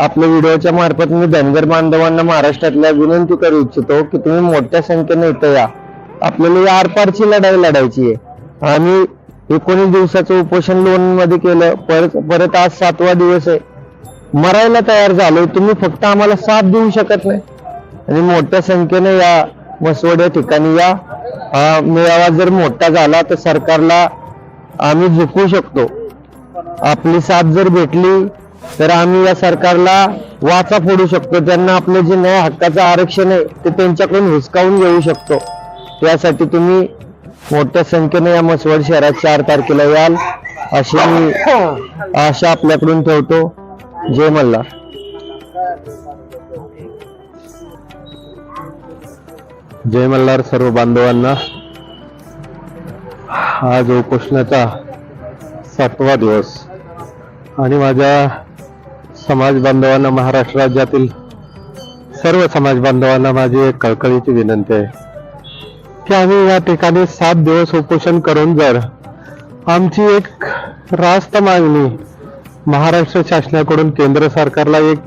आपल्या व्हिडिओच्या मार्फत मी धनगर बांधवांना महाराष्ट्रातल्या विनंती करू इच्छितो की तुम्ही मोठ्या संख्येने इथं या. आपल्याला या आरपारची लढाई लढायची आहे. आणि एकोणीस दिवसाचं उपोषण लोनमध्ये केलं. परत परत आज सातवा दिवस आहे. मरायला तयार झालो तुम्ही फक्त आम्हाला साथ देऊ शकत नाही. आणि मोठ्या संख्येने या मसवड या ठिकाणी या. हा मेळावा जर मोठा झाला तर सरकारला आम्ही झुकवू शकतो. आपली साथ जर भेटली तर आम्ही या सरकारला वाचा फोडू शकतो. त्यांना आपलं जे न्याय हक्काचं आरक्षण आहे ते त्यांच्याकडून हुसकावून घेऊ शकतो. त्यासाठी तुम्ही मोठ्या संख्येने या मसवड शहरात चार तारखेला याल अशी मी आशा आपल्याकडून ठेवतो. जय मल्ला जय मल्हार सर्व बांधवांना. आज उपोषणाचा सातवा दिवस आणि माझ्या समाज बांधवांना महाराष्ट्र राज्यातील सर्व समाज बांधवांना माझी एक कळकळीची विनंती आहे की आम्ही या ठिकाणी सात दिवस उपोषण करून जर आमची एक रास्त मागणी महाराष्ट्र शासनाकडून केंद्र सरकारला एक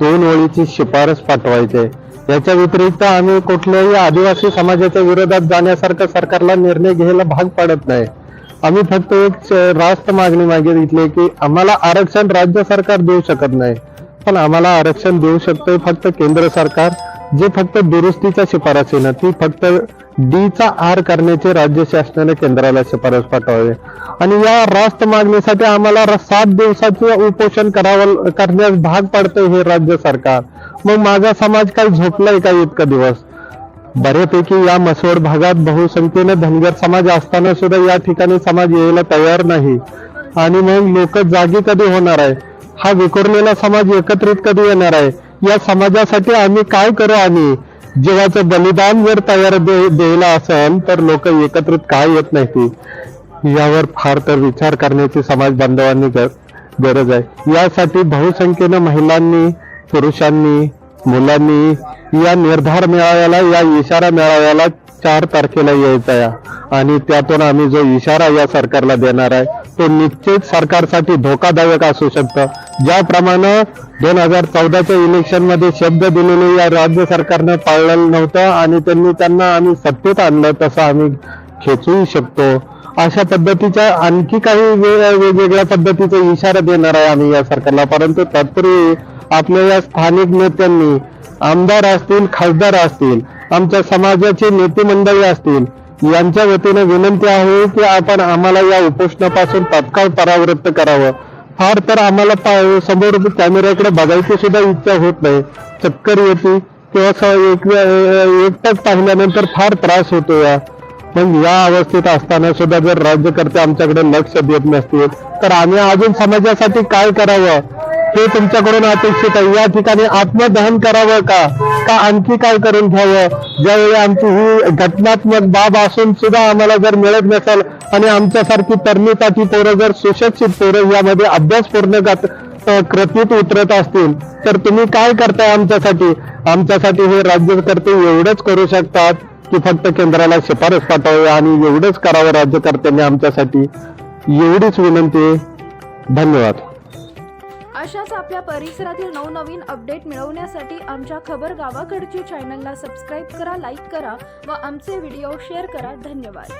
दोन ओळीची शिफारस पाठवायची याच्या व्यतिरिक्त आम्ही कुठल्याही आदिवासी समाजाच्या विरोधात जाण्यासारखं सरकारला निर्णय घ्यायला भाग पडत नाही. आम्ही फक्त एक रास्त मागणी मागितली की आम्हाला आरक्षण राज्य सरकार देऊ शकत नाही. पण आम्हाला आरक्षण देऊ शकतोय फक्त केंद्र सरकार जे फक्त दुरुस्तीच्या शिफारसीनं ती फक्त डी चा आर करण्याचे राज्य शासनाने केंद्राला शिफारस पाठवावी. आणि या रास्त मागणीसाठी आम्हाला सात दिवसाचे उपोषण करावं करण्यास भाग पाडतोय हे राज्य सरकार. मग माझा समाज काही झोपलाय का इतका दिवस? बऱ्यापैकी या मसवड भागात बहुसंख्येने धनगर समाज असताना सुद्धा या ठिकाणी समाज यायला तयार नाही. आणि मग लोक जागी कधी होणार आहे? हा विखुरलेला समाज एकत्रित कधी येणार आहे? या समाजासाठी आम्ही काय करू आम्ही? जीवाचं बलिदान जर तयार दे- द्यायला असेल तर लोक एकत्रित काय येत नाही यावर फार तर विचार करण्याची समाज बांधवांनी गरज आहे. यासाठी बहुसंख्येनं महिलांनी पुरुषांनी मुलांनी या निर्धार मेळाव्याला या इशारा मेळाव्याला चार तारखेला यायचा आहे आणि त्यातून आम्ही जो इशारा या सरकारला देणार आहे तो निश्चित सरकारसाठी धोकादायक असू शकतं. ज्याप्रमाणे दोन हजार चौदाच्या इलेक्शनमध्ये शब्द दिलेले या राज्य सरकारनं पाळलेलं नव्हतं आणि त्यांनी त्यांना आम्ही सत्तेत आणलं तसं आम्ही खेचूही शकतो. अशा पद्धतीच्या आणखी काही वेगवेगळ्या पद्धतीचे इशारा देणार आहे आम्ही या सरकारला. परंतु तत्पूर्वी आपल्या या स्थानिक नेत्यांनी आमदार असतील खासदार असतील आमच्या समाजाचे नेते मंडळी असतील यांच्या वतीने विनंती आहे की आपण आम्हाला या उपोषणापासून तात्काळ परावृत्त करावं. फार तर आम्हाला पा- समोर कॅमेऱ्याकडे बघायची सुद्धा इच्छा होत नाही. चक्कर येते किंवा एक एकटाच पाहिल्यानंतर फार त्रास होतो या. मग या अवस्थेत असताना सुद्धा जर राज्यकर्ते आमच्याकडे लक्ष देत नसतील तर आम्ही अजून समाजासाठी काय करावं? हे तुमच्याकडून अपेक्षित आहे. या ठिकाणी आत्मदहन करावं का? का आणखी काय करून घ्यावं? ज्यावेळी आमची ही घटनात्मक बाब असून सुद्धा आम्हाला जर मिळत नसेल आणि आमच्यासारखी तरणीसाठी पोरं जर सुशिक्षित पोरं यामध्ये अभ्यास पूर्ण कृतीत उतरत असतील तर तुम्ही काय करताय आमच्यासाठी? आमच्यासाठी हे राज्यकर्ते एवढंच करू शकतात की फक्त केंद्राला शिफारस पाठवावी आणि एवढंच करावं राज्यकर्त्यांनी आमच्यासाठी. एवढीच विनंती. आहे. धन्यवाद. अशाच आपल्या परिसरातील नवनवीन अपडेट मिळवण्यासाठी आमच्या खबर गावाकडची चॅनलला सबस्क्राईब करा लाईक करा व आमचे व्हिडिओ शेअर करा. धन्यवाद.